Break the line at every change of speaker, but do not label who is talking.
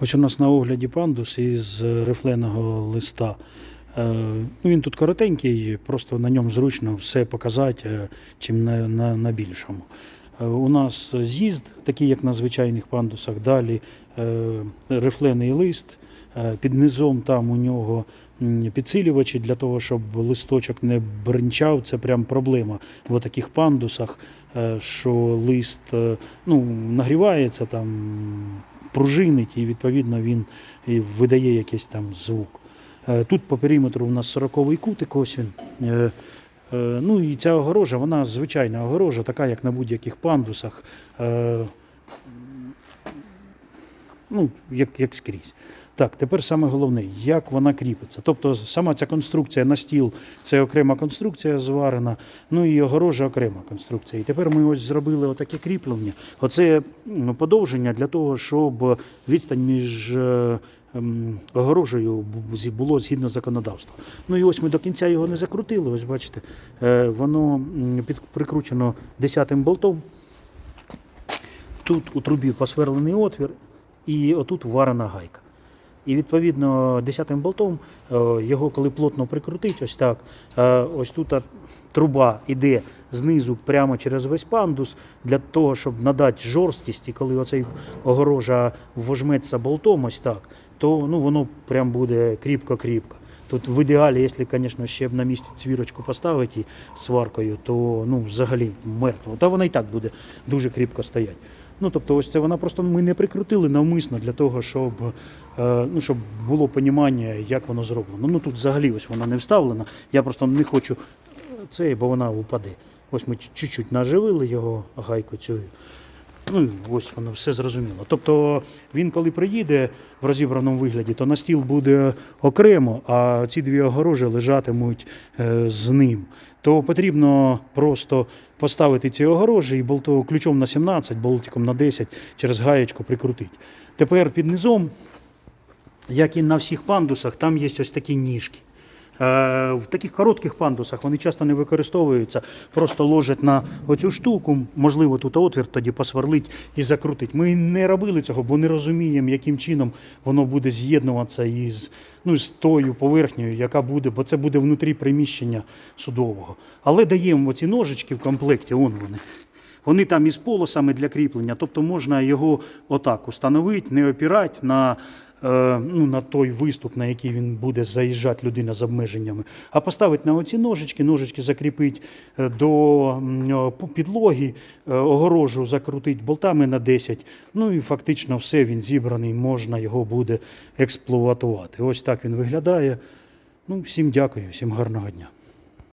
Ось у нас на огляді пандус із рифленого листа. Е, Ну, він тут коротенький, просто на ньому зручно все показати, е, чим на, на, на більшому. Е, У нас з'їзд, такий як на звичайних пандусах. Далі рифлений лист. Під низом там у нього підсилювачі для того, щоб листочок не бринчав. Це прям проблема в таких пандусах, що лист ну, нагрівається там, пружинить, і відповідно він видає якийсь там звук. Е, Тут по периметру у нас 40-й кутик, ось він. Е, е, Ну і ця огорожа, вона звичайна огорожа, така як на будь-яких пандусах. Ну, як, як скрізь. Так, тепер саме головне, як вона кріпиться. Тобто сама ця конструкція на стіл це окрема конструкція зварена, ну і огорожа окрема конструкція. І тепер ми ось зробили отаке кріплення. Оце подовження для того, щоб відстань між е, ем, огорожею було згідно законодавства. Ну і ось ми до кінця його не закрутили. Ось бачите, е, воно прикручено 10-м болтом. Тут у трубі посверлений отвір, і отут варена гайка. І відповідно 10-м болтом е, його, коли плотно прикрутить, ось так, е, ось тут труба йде знизу прямо через весь пандус для того, щоб надати жорсткість, і коли оцей огорожа вожметься болтом, ось так, то ну, воно прям буде кріпко-кріпко. Тут в ідеалі, якщо, звісно, ще б на місці цвірочку поставити сваркою, то ну, взагалі мертво. Та вона і так буде дуже кріпко стояти. Ну, тобто, ось це вона просто ми не прикрутили навмисно для того, щоб, е, ну, щоб було понімання, як воно зроблено. Ну тут взагалі ось вона не вставлена. Я просто не хочу цей, це, бо вона упаде. Ось ми чуть-чуть наживили його гайку цю. Ну, ось воно все зрозуміло. Тобто він, коли приїде в розібраному вигляді, то на стіл буде окремо, а ці дві огорожі лежатимуть е, з ним. То потрібно просто поставити ці огорожі і болто, ключом на 17, болтиком на 10 через гаєчку прикрутити. Тепер під низом, як і на всіх пандусах, там є ось такі ніжки. Е, В таких коротких пандусах вони часто не використовуються, просто ложать на оцю штуку, можливо, тут отвір тоді посверлить і закрутить. Ми не робили цього, бо не розуміємо, яким чином воно буде з'єднуватися із, ну, з тою поверхнею, яка буде, бо це буде внутрі приміщення судового. Але даємо оці ножички в комплекті, он вони. Вони там із полосами для кріплення, тобто можна його отак установити, не опірати на, ну, на той виступ, на який він буде заїжджати людина з обмеженнями, а поставить на оці ножички, ножички закріпити е, до по- підлоги, е, огорожу закрутить болтами на 10. Ну і фактично все він зібраний, можна його буде експлуатувати. Ось так він виглядає. Ну, всім дякую, всім гарного дня.